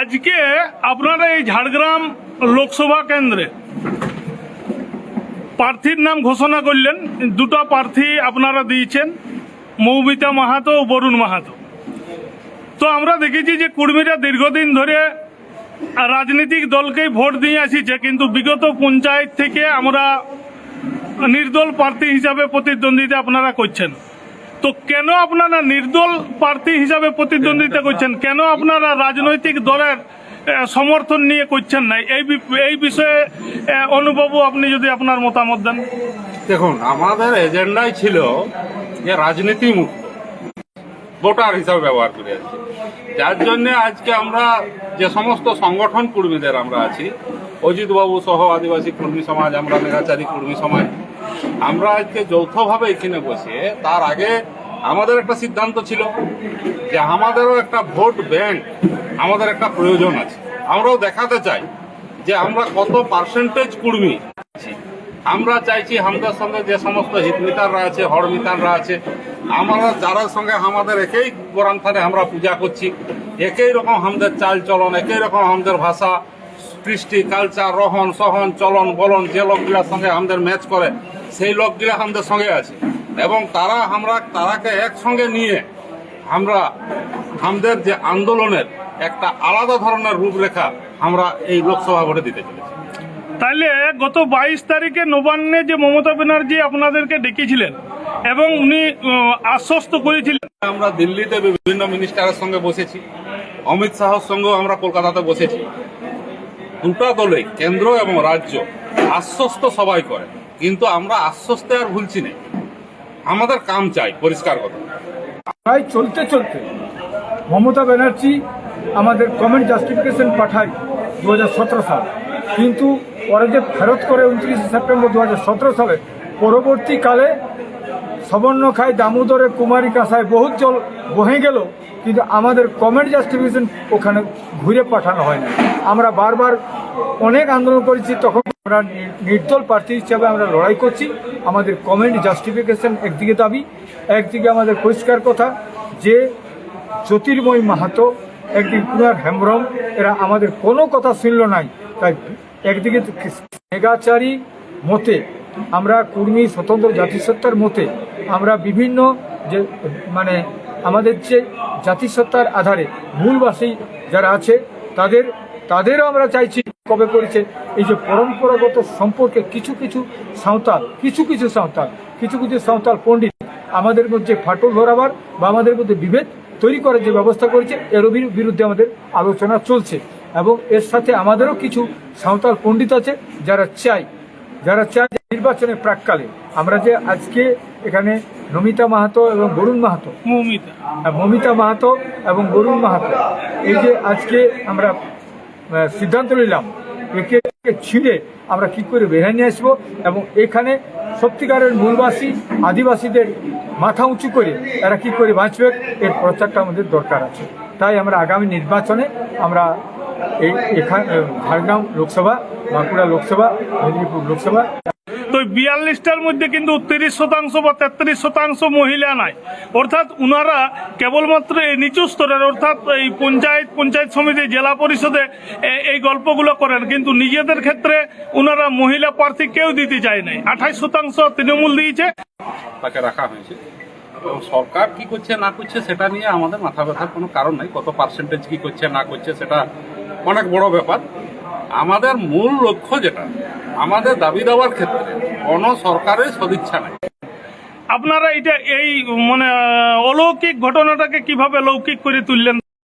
আজকে আপনারা এই ঝাড়গ্রাম লোকসভা কেন্দ্রে প্রার্থীর নাম ঘোষণা করলেন। দুটো প্রার্থী আপনারা দিয়েছেন, মৌমিতা মাহাতো ও বরুণ মাহাতো। তো আমরা দেখেছি যে কুর্মীরা দীর্ঘদিন ধরে রাজনৈতিক দলকেই ভোট দিয়ে আসিছে, কিন্তু বিগত পঞ্চায়েত থেকে আমরা নির্দল প্রার্থী হিসাবে প্রতিদ্বন্দ্বিতা আপনারা করছেন। তো কেন আপনারা নির্দল প্রার্থী হিসাবে প্রতিদ্বন্দ্বিতা করছেন? কেন আপনারা রাজনৈতিক দলের সমর্থন নিয়ে করছেন না? এই এই বিষয়ে অনুবাবু আপনি যদি আপনার মতামত দেন। দেখুন, আমাদের এজেন্ডাই ছিল যে রাজনীতি মুক্ত ভোটার হিসাবে ব্যবহার করে আছি যার জন্য আজকে আমরা যে সমস্ত সংগঠন কর্মীদের আমরা আছি অজিত বাবু সহ আদিবাসী কর্মী সমাজ, আমরা মেঘাচারী কর্মী সমাজ আমরা আজকে যৌথভাবে এখানে বসে, তার আগে আমাদের একটা সিদ্ধান্ত ছিল যে আমাদেরও একটা ভোট ব্যাংক, আমাদের একটা প্রয়োজন আছে। আমরাও দেখাতে চাই যে আমরা কত পার্সেন্টেজ কর্মী আমরা চাইছি আমাদের সঙ্গে যে সমস্ত হিতমিতাররা আছে, হরমিতাররা আছে, আমরা যারা সঙ্গে আমাদের একই গোরামথানে আমরা পূজা করছি, একই রকম আমাদের চাল চলন একই রকম আমাদের ভাষা কৃষ্টি কালচার রহন সহন চলন বলন যে লোকগুলার সঙ্গে আমাদের ম্যাচ করে সেই লোকগুলা আমাদের সঙ্গে আছে। এবং তারা আমরা তারাকে একসঙ্গে নিয়ে আমরা আমাদের যে আন্দোলনের একটা আলাদা ধরনের রূপরেখা আমরা এই লোকসভা ভোটে দিতে চলেছি। তাইলে গত বাইশ তারিখে নবান্নে যে মমতা ব্যানার্জি আপনাদেরকে ডেকেছিলেন এবং উনি আশ্বস্ত করেছিলেন। আমরা দিল্লিতে বিভিন্ন মিনিস্টারের সঙ্গে বসেছি অমিত শাহর সঙ্গেও আমরা কলকাতাতে বসেছি। দুটা দলে, কেন্দ্র এবং রাজ্য, আশ্বস্ত সবাই করে। কিন্তু আমরা আশ্বস্তে আর ভুলছি না। আমাদের কাম চাই, পরিষ্কার কথা। চলতে চলতে মমতা ব্যানার্জি আমাদের কমেন্ট জাস্টিফিকেশন পাঠায় দু হাজার সতেরো সাল। কিন্তু পরে যে ফেরত করে উনত্রিশে সেপ্টেম্বর দু হাজার সতেরো সালে, পরবর্তীকালে সবর্ণখায় দামোদরে কুমারী কাঁসায় বহুত জল বহে গেল, কিন্তু আমাদের কমেন্ট জাস্টিফিকেশন ওখানে ঘুরে পাঠানো হয় না আমরা বারবার অনেক আন্দোলন করেছি, তখন আমরা নির্দল প্রার্থী হিসাবে আমরা লড়াই করছি। আমাদের কমেন্ট জাস্টিফিকেশন একদিকে দাবি, একদিকে আমাদের পরিষ্কার কথা যে জ্যোতির্ময় মাহাতো একদিন কুমার হেমব্রম, এরা আমাদের কোনো কথা শুনল নাই। তাই একদিকে মেগাচারী মতে, আমরা কর্মী স্বতন্ত্র জাতিসত্তার মতে আমরা বিভিন্ন যে মানে আমাদের যে জাতিসত্তার আধারে মূলবাসী যারা আছে, তাদের, তাদেরও আমরা চাইছি কবে করেছে। এই যে পরম্পরাগত সম্পর্কে কিছু কিছু সাঁওতাল, কিছু কিছু সাঁওতাল, কিছু কিছু সাঁওতাল পণ্ডিত আমাদের মধ্যে ফাটল ধরাবার বা আমাদের মধ্যে বিভেদ তৈরি করার যে ব্যবস্থা করেছে, এর বিরুদ্ধে আমাদের আলোচনা চলছে। এবং এর সাথে আমাদেরও কিছু সাঁওতাল পণ্ডিত আছে যারা চাই যারা চায় নির্বাচনের প্রাককালে আমরা যে আজকে এখানে নমিতা মাহাতো এবং বরুণ মাহাতো। মমিতা। মাহাতো এবং বরুণ মাহাতো। এই যে আজকে আমরা সিদ্ধান্ত নিলাম একে একে ছিঁড়ে আমরা কি করে বেরিয়ে নিয়ে আসব এবং এখানে সত্যিকারের মূলবাসী আদিবাসীদের মাথা উঁচু করে এরা কি করে বাঁচবে এর প্রচারটা আমাদের দরকার আছে। তাই আমরা আগামী নির্বাচনে আমরা এই এখানে ঝাড়গ্রাম লোকসভা বাঁকুড়া লোকসভা মেদিনীপুর লোকসভা। তো বিয়াল্লিশটার মধ্যে কিন্তু তিরিশ শতাংশ বা তেত্রিশ শতাংশ মহিলা নাই। অর্থাৎ উনারা কেবলমাত্র এই নিচু স্তরের অর্থাৎ এই পঞ্চায়েত পঞ্চায়েত সমিতি জেলা পরিষদে এই গল্পগুলো করেন। কিন্তু নিজেদের ক্ষেত্রে উনারা মহিলা প্রার্থী কেউ দিতে চায় নাই। আঠাইশ শতাংশ তৃণমূল দিয়েছে। তাকে রাখা হয়েছে। এবং সরকার কি করছে না করছে সেটা নিয়ে আমাদের মাথা ব্যথার কোনো কারণ নাই। কত পার্সেন্টেজ কি করছে না করছে সেটা অনেক বড় ব্যাপার। আমাদের মূল লক্ষ্য যেটা, আমাদের দাবি দেওয়ার ক্ষেত্রে কোনো সরকারের সদিচ্ছা নাই। আপনারা এটা এই মানে অলৌকিক ঘটনাটাকে কীভাবে লৌকিক করে তুললেন?